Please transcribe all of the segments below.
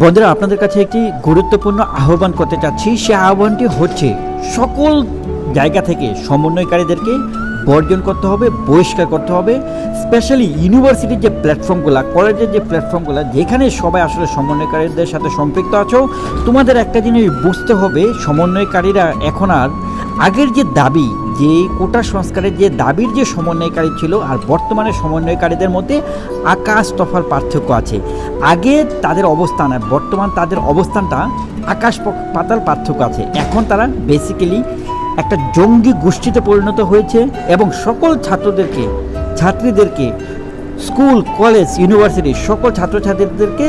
বন্ধুরা, আপনাদের কাছে একটি গুরুত্বপূর্ণ আহ্বান করতে চাচ্ছি। সে আহ্বানটি হচ্ছে, সকল জায়গা থেকে সমন্বয়কারীদেরকে বর্জন করতে হবে, বহিষ্কার করতে হবে। স্পেশালি ইউনিভার্সিটির যে প্ল্যাটফর্মগুলো, কলেজের যে প্ল্যাটফর্মগুলো, যেখানে সবাই আসলে সমন্বয়কারীদের সাথে সম্পৃক্ত আছো, তোমাদের একটা জিনিস বুঝতে হবে, সমন্বয়কারীরা এখন আর আগের যে দাবি, যে কোটা সংস্কারের যে দাবির যে সমন্বয়কারী ছিল, আর বর্তমানে সমন্বয়কারীদের মধ্যে আকাশ তফার পার্থক্য আছে। আগে তাদের অবস্থান বর্তমান তাদের অবস্থানটা আকাশ পাতাল পার্থক্য আছে। এখন তারা বেসিক্যালি একটা জঙ্গি গোষ্ঠীতে পরিণত হয়েছে এবং সকল ছাত্রদেরকে, ছাত্রীদেরকে স্কুল কলেজ ইউনিভার্সিটি সকল ছাত্রছাত্রীদেরকে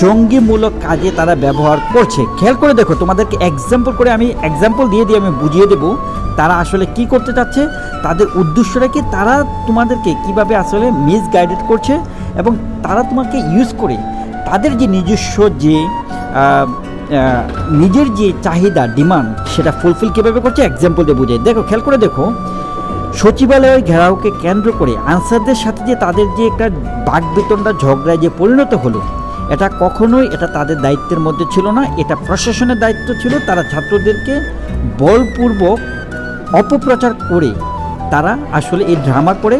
জঙ্গিমূলক কাজে তারা ব্যবহার করছে। খেয়াল করে দেখো, তোমাদেরকে এক্সাম্পল করে আমি এক্সাম্পল দিয়ে দিয়ে আমি বুঝিয়ে দেব তারা আসলে কি করতে চাচ্ছে। তাদের উদ্দেশ্যটা কি? তারা তোমাদেরকে কীভাবে আসলে মিসগাইডেড করছে এবং তারা তোমাকে ইউজ করে তাদের যে নিজস্ব যে নিজের যে চাহিদা ডিমান্ড সেটা ফুলফিল কীভাবে করছে? এক্সাম্পল দিয়ে বুঝাই। দেখো, খেয়াল করে দেখো, সচিবালয়ের ঘেরাওকে কেন্দ্র করে আনসারদের সাথে যে তাদের যে একটা বাগবেতনটা ঝগড়ায় যে পরিণত হলো, এটা কখনোই এটা তাদের দায়িত্বের মধ্যে ছিল না, এটা প্রশাসনের দায়িত্ব ছিল। তারা ছাত্রদেরকে বলপূর্বক অপপ্রচার করে তারা আসলে এই ড্রামা করে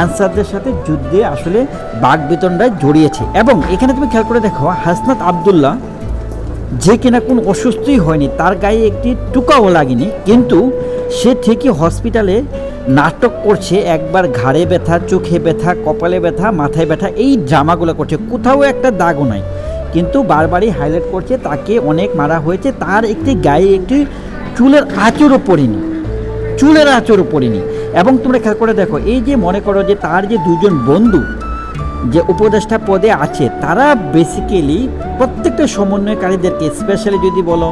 আনসারদের সাথে যুদ্ধে আসলে বাগবেতনটায় জড়িয়েছে। এবং এখানে তুমি খেয়াল করে দেখো, হাসনাত আবদুল্লাহ যে কিনা কোনো অসুস্থই হয়নি, তার গায়ে একটি টুকাও লাগেনি, কিন্তু সে ঠিকই হসপিটালে নাটক করছে, একবার ঘাড়ে ব্যথা, চোখে ব্যথা, কপালে ব্যথা, মাথায় ব্যথা, এই ড্রামাগুলো করছে। কোথাও একটা দাগও নাই, কিন্তু বারবারই হাইলাইট করছে, তাকে অনেক মারা হয়েছে, তার একটি গায়ে একটি চুলের আঁচড়ও পড়েনি, চুলের আঁচড়ও পড়েনি। এবং তোমরা খেয়াল করে দেখো, এই যে মনে করো যে তার যে দুজন বন্ধু, যে উপদেষ্টা পদে আছে, তারা বেসিক্যালি প্রত্যেকটা সমন্বয়কারীদেরকে স্পেশালি যদি বলো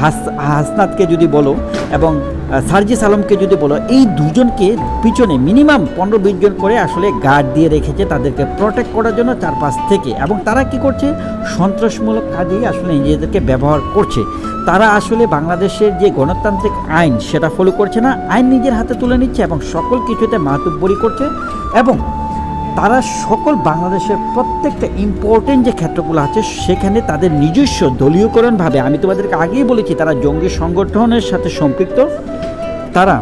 হাস, হাসনাতকে যদি বলো এবং সার্জিস আলমকে যদি বলো, এই দুজনকে পিছনে মিনিমাম পনেরো বিশ জন করে আসলে গার্ড দিয়ে রেখেছে তাদেরকে প্রোটেক্ট করার জন্য চারপাশ থেকে। এবং তারা কি করছে? সন্ত্রাসমূলক কাজেই আসলে নিজেদেরকে ব্যবহার করছে। তারা আসলে বাংলাদেশের যে গণতান্ত্রিক আইন, সেটা ফলো করছে না। আইন নিজের হাতে তুলে নিচ্ছে এবং সকল কিছুতে মাতুব্বরি করছে। এবং তারা সকল বাংলাদেশের প্রত্যেকটা ইম্পর্টেন্ট যে ক্ষেত্রগুলো আছে, সেখানে তাদের নিজস্ব দলীয়করণভাবে, আমি তোমাদেরকে আগেই বলেছি, তারা জঙ্গি সংগঠনের সাথে সম্পৃক্ত। তারা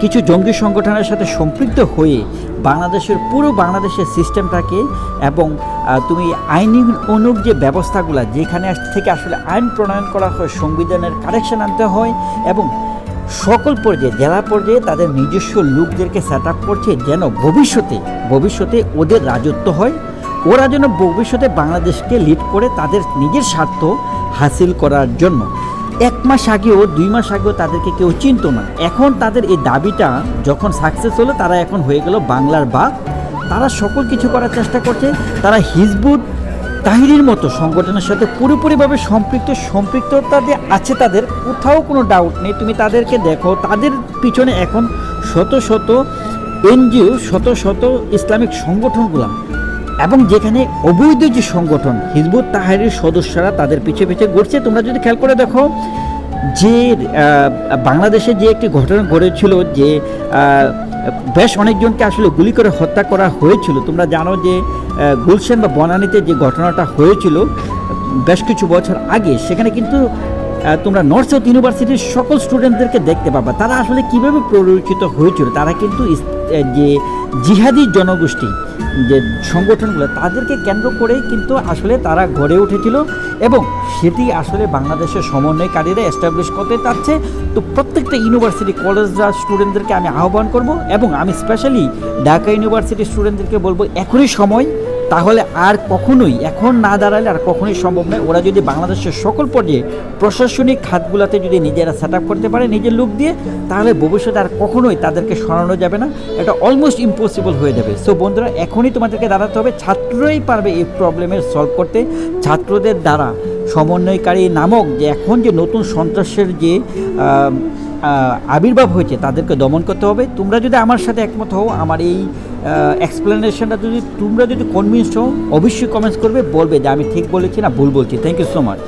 কিছু জঙ্গি সংগঠনের সাথে সম্পৃক্ত হয়ে বাংলাদেশের, পুরো বাংলাদেশের সিস্টেমটাকে এবং তুমি আইনি অনুক যে ব্যবস্থাগুলো, যেখানে থেকে আসলে আইন প্রণয়ন করা হয়, সংবিধানের কারেকশন আনতে হয় এবং সকল পর্যায়ে, জেলা পর্যায়ে তাদের নিজস্ব লোকদেরকে সেট আপ করছে যেন ভবিষ্যতে ভবিষ্যতে ওদের রাজত্ব হয়। ওরা যেন ভবিষ্যতে বাংলাদেশকে লিড করে তাদের নিজের স্বার্থ হাসিল করার জন্য। এক মাস আগেও, দুই মাস আগেও তাদেরকে কেউ চিনতো না। এখন তাদের এই দাবিটা যখন সাকসেস হলো, তারা এখন হয়ে গেল বাংলার বাঘ। তারা সকল কিছু করার চেষ্টা করছে। তারা হিজবুত তাহিরির মতো সংগঠনের সাথে পুরোপুরিভাবে সম্পৃক্ত, সম্পৃক্ততা যে আছে তাদের। কোথাও কোনো ডাউট নেই। তুমি তাদেরকে দেখো। তাদের পিছনে এখন শত শত এনজিও, শত শত ইসলামিক সংগঠনগুলো এবং যেখানে অবৈধ যে সংগঠন, হিজবুত তাহারির সদস্যরা তাদের পিছে পিছে ঘুরছে, তোমরা যদি খেয়াল করে দেখো, যে বাংলাদেশে যে একটি ঘটনা ঘটেছিল যে বেশ অনেকজনকে আসলে গুলি করে হত্যা করা হয়েছিল। তোমরা জানো যে গুলশান বা বনানীতে যে ঘটনাটা হয়েছিল, বেশ কিছু বছর আগে, সেখানে কিন্তু তোমরা নর্থ সাউথ ইউনিভার্সিটির সকল স্টুডেন্টদেরকে দেখতে পাবা। তারা আসলে কীভাবে প্ররোচিত হয়েছিল? তারা কিন্তু যে জিহাদি জনগোষ্ঠী, যে সংগঠনগুলো, তাদেরকে কেন্দ্র করেই কিন্তু আসলে তারা গড়ে উঠেছিল এবং সেটি আসলে বাংলাদেশের সমন্বয়কারীরা এস্টাবলিশ করতে চাচ্ছে। তো প্রত্যেকটা ইউনিভার্সিটি কলেজরা স্টুডেন্টদেরকে আমি আহ্বান করব এবং আমি স্পেশালি ঢাকা ইউনিভার্সিটির স্টুডেন্টদেরকে বলব, এখনই সময় তাহলে আর কখনোই, এখন না দাঁড়ালে আর কখনোই সম্ভব নয়। ওরা যদি বাংলাদেশের সকল পর্যায়ে প্রশাসনিক খাতগুলোতে যদি নিজেরা সেট আপ করতে পারে নিজের লোক দিয়ে, তাহলে ভবিষ্যতে আর কখনোই তাদেরকে সরানো যাবে না। এটা অলমোস্ট ইম্পসিবল হয়ে যাবে। সো বন্ধুরা, এখনই তোমাদেরকে দাঁড়াতে হবে। ছাত্রই পারবে এই প্রবলেমের সলভ করতে। ছাত্রদের দ্বারা সমন্বয়কারী নামক যে এখন যে নতুন সন্ত্রাসের যে আবির্ভাব হয়েছে, তাদেরকে দমন করতে হবে। তোমরা যদি আমার সাথে একমত হও, আমার এই এক্সপ্লেনেশনটা যদি তোমরা যদি কনভিন্সড হও, অবশ্যই কমেন্টস করবে, বলবে যে আমি ঠিক বলেছি না, ভুল বলছি। Thank you so much